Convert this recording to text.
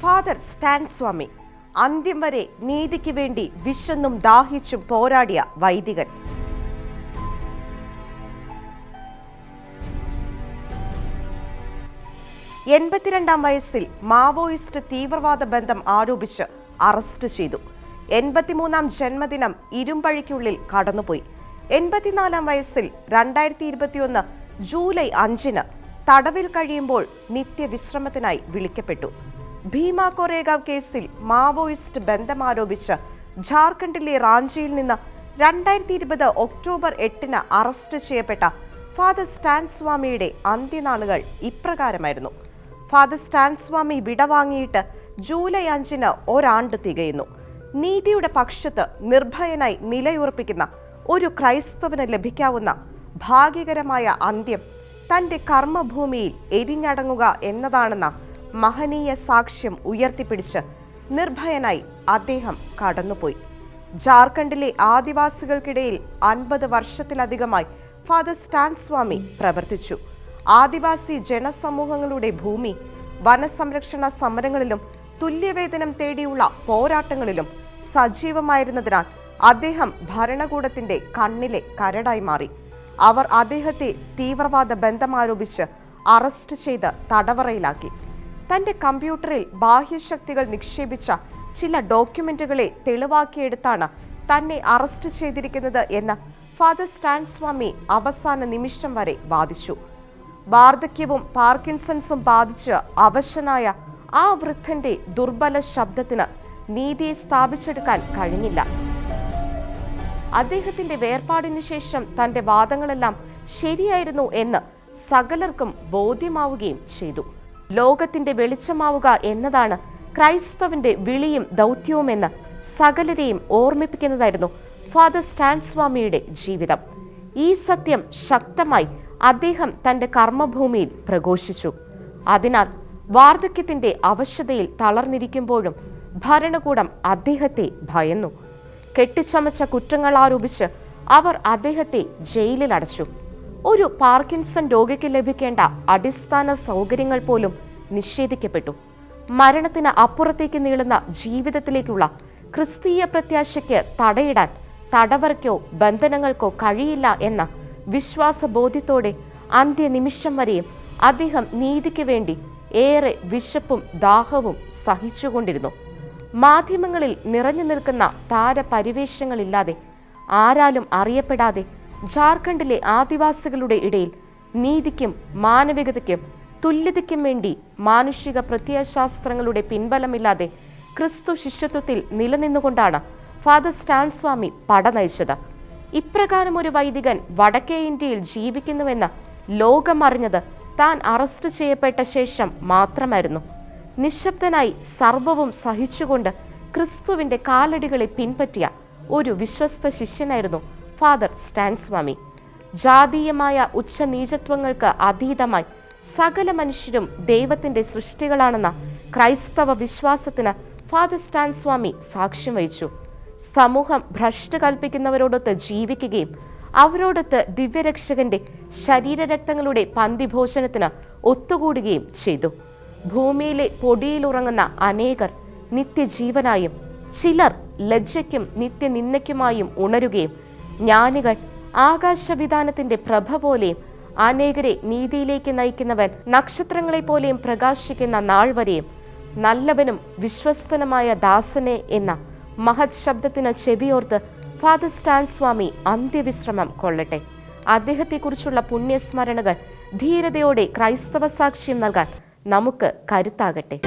Father Stan സ്വാമി അന്ത്യം വരെ നീതിക്ക് വേണ്ടി വിശന്നും ദാഹിച്ചും പോരാടിയ വൈദികൻ. എൺപത്തിരണ്ടാം വയസ്സിൽ മാവോയിസ്റ്റ് തീവ്രവാദ ബന്ധം ആരോപിച്ച് അറസ്റ്റ് ചെയ്തു. എൺപത്തിമൂന്നാം ജന്മദിനം ഇരുമ്പഴിക്കുള്ളിൽ കടന്നുപോയി. എൺപത്തിനാലാം വയസ്സിൽ രണ്ടായിരത്തി ഇരുപത്തിയൊന്ന് ജൂലൈ അഞ്ചിന് തടവിൽ കഴിയുമ്പോൾ നിത്യവിശ്രമത്തിനായി വിളിക്കപ്പെട്ടു. ഭീമ കൊറേഗാവ് കേസിൽ മാവോയിസ്റ്റ് ബന്ധമാരോപിച്ച് ജാർഖണ്ഡിലെ റാഞ്ചിയിൽ നിന്ന് രണ്ടായിരത്തി ഇരുപത് ഒക്ടോബർ എട്ടിന് അറസ്റ്റ് ചെയ്യപ്പെട്ട ഫാദർ സ്റ്റാൻ സ്വാമിയുടെ അന്ത്യനാളുകൾ ഇപ്രകാരമായിരുന്നു. ഫാദർ സ്റ്റാൻ സ്വാമി വിടവാങ്ങിയിട്ട് ജൂലൈ അഞ്ചിന് ഒരാണ്ട് തികയുന്നു. നീതിയുടെ പക്ഷത്ത് നിർഭയനായി നിലയുറപ്പിക്കുന്ന ഒരു ക്രൈസ്തവന് ലഭിക്കാവുന്ന ഭാഗ്യകരമായ അന്ത്യം തന്റെ കർമ്മഭൂമിയിൽ എരിഞ്ഞടങ്ങുക എന്നതാണെന്ന മഹനീയ സാക്ഷ്യം ഉയർത്തിപ്പിടിച്ച് നിർഭയനായി അദ്ദേഹം കടന്നുപോയി. ജാർഖണ്ഡിലെ ആദിവാസികൾക്കിടയിൽ അൻപത് വർഷത്തിലധികമായി ഫാദർ സ്റ്റാൻ സ്വാമി പ്രവർത്തിച്ചു. ആദിവാസി ജനസമൂഹങ്ങളുടെ ഭൂമി വനസംരക്ഷണ സമരങ്ങളിലും തുല്യവേതനം തേടിയുള്ള പോരാട്ടങ്ങളിലും സജീവമായിരുന്നതിനാൽ അദ്ദേഹം ഭരണകൂടത്തിന്റെ കണ്ണിലെ കരടായി മാറി. അവർ അദ്ദേഹത്തെ തീവ്രവാദ ബന്ധമാരോപിച്ച് അറസ്റ്റ് ചെയ്ത് തടവറയിലാക്കി. തന്റെ കമ്പ്യൂട്ടറിൽ ബാഹ്യശക്തികൾ നിക്ഷേപിച്ച ചില ഡോക്യുമെന്റുകളെ തെളിവാക്കിയെടുത്താണ് തന്നെ അറസ്റ്റ് ചെയ്തിരിക്കുന്നത് എന്ന് ഫാദർ സ്റ്റാൻ സ്വാമി അവസാന നിമിഷം വരെ വാദിച്ചു. വാർദ്ധക്യവും പാർക്കിൻസൺസും ബാധിച്ച് അവശനായ ആ വൃദ്ധന്റെ ദുർബല ശബ്ദത്തിന് നീതിയെ സ്ഥാപിച്ചെടുക്കാൻ കഴിഞ്ഞില്ല. അദ്ദേഹത്തിന്റെ വേർപാടിനു ശേഷം തന്റെ വാദങ്ങളെല്ലാം ശരിയായിരുന്നു എന്ന് സകലർക്കും ബോധ്യമാവുകയും ചെയ്തു. ലോകത്തിന്റെ വെളിച്ചമാവുക എന്നതാണ് ക്രൈസ്തവന്റെ വിളിയും ദൗത്യവുമെന്ന് സകലരെയും ഓർമ്മിപ്പിക്കുന്നതായിരുന്നു ഫാദർ സ്റ്റാൻ സ്വാമിയുടെ ജീവിതം. ഈ സത്യം ശക്തമായി അദ്ദേഹം തന്റെ കർമ്മഭൂമിയിൽ പ്രഘോഷിച്ചു. അതിനാൽ വാർദ്ധക്യത്തിന്റെ അവശതയിൽ തളർന്നിരിക്കുമ്പോഴും ഭരണകൂടം അദ്ദേഹത്തെ ഭയന്നു. കെട്ടിച്ചമച്ച കുറ്റങ്ങൾ ആരോപിച്ച് അവർ അദ്ദേഹത്തെ ജയിലിൽ അടച്ചു ഒരു പാർക്കിൻസൺ രോഗിക്ക് ലഭിക്കേണ്ട അടിസ്ഥാന സൗകര്യങ്ങൾ പോലും നിഷേധിക്കപ്പെട്ടു. മരണത്തിന് അപ്പുറത്തേക്ക് നീളുന്ന ജീവിതത്തിലേക്കുള്ള ക്രിസ്തീയ പ്രത്യാശയ്ക്ക് തടയിടാൻ തടവറയ്ക്കോ ബന്ധനങ്ങൾക്കോ കഴിയില്ല എന്ന വിശ്വാസ വിശ്വാസബോധ്യത്തോടെ അന്ത്യനിമിഷം വരെയും അദ്ദേഹം നീതിക്ക് വേണ്ടി ഏറെ വിശപ്പും ദാഹവും സഹിച്ചുകൊണ്ടിരുന്നു. മാധ്യമങ്ങളിൽ നിറഞ്ഞു നിൽക്കുന്ന താരപരിവേഷങ്ങളില്ലാതെ ആരാലും അറിയപ്പെടാതെ ജാർഖണ്ഡിലെ ആദിവാസികളുടെ ഇടയിൽ നീതിക്കും മാനവികതയ്ക്കും തുല്യതയ്ക്കും വേണ്ടി മാനുഷിക പ്രത്യയശാസ്ത്രങ്ങളുടെ പിൻബലമില്ലാതെ ക്രിസ്തു ശിഷ്യത്വത്തിൽ നിലനിന്നുകൊണ്ടാണ് ഫാദർ സ്റ്റാൻ സ്വാമി പട നയിച്ചത് ഇപ്രകാരം ഒരു വൈദികൻ വടക്കേ ഇന്ത്യയിൽ ജീവിക്കുന്നുവെന്ന് ലോകമറിഞ്ഞത് താൻ അറസ്റ്റ് ചെയ്യപ്പെട്ട ശേഷം മാത്രമായിരുന്നു. നിശബ്ദനായി സർവവും സഹിച്ചുകൊണ്ട് ക്രിസ്തുവിന്റെ കാലടികളെ പിൻപറ്റിയ ഒരു വിശ്വസ്ത ശിഷ്യനായിരുന്നു ഫാദർ സ്റ്റാൻ സ്വാമി. ജാതീയമായ ഉച്ചനീചത്വങ്ങൾക്ക് അതീതമായി സകല മനുഷ്യരും ദൈവത്തിന്റെ സൃഷ്ടികളാണെന്ന ക്രൈസ്തവ വിശ്വാസത്തിന് ഫാദർ സ്റ്റാൻ സ്വാമി സാക്ഷ്യം വഹിച്ചു. സമൂഹം ഭ്രഷ്ട് കൽപ്പിക്കുന്നവരോടൊത്ത് ജീവിക്കുകയും അവരോടൊത്ത് ദിവ്യരക്ഷകന്റെ ശരീരരക്തങ്ങളുടെ പന്തിഭോഷണത്തിന് ഒത്തുകൂടുകയും ചെയ്തു. ഭൂമിയിലെ പൊടിയിലുറങ്ങുന്ന അനേകർ നിത്യജീവനായും ചിലർ ലജ്ജയ്ക്കും നിത്യനിന്ദയ്ക്കുമായും ഉണരുകയും ജ്ഞാനികൾ ആകാശവിധാനത്തിന്റെ പ്രഭ പോലെയും അനേകരെ നീതിയിലേക്ക് നയിക്കുന്നവൻ നക്ഷത്രങ്ങളെ പോലെയും പ്രകാശിക്കുന്ന നാൾ വരെയും നല്ലവനും വിശ്വസ്തനുമായ ദാസനെ എന്ന മഹത് ശബ്ദത്തിന് ചെവിയോർത്ത് ഫാദർ സ്റ്റാൻ സ്വാമി അന്ത്യവിശ്രമം കൊള്ളട്ടെ. അദ്ദേഹത്തെക്കുറിച്ചുള്ള പുണ്യസ്മരണകൾ ധീരതയോടെ ക്രൈസ്തവ സാക്ഷ്യം നൽകാൻ നമുക്ക് കരുത്താകട്ടെ.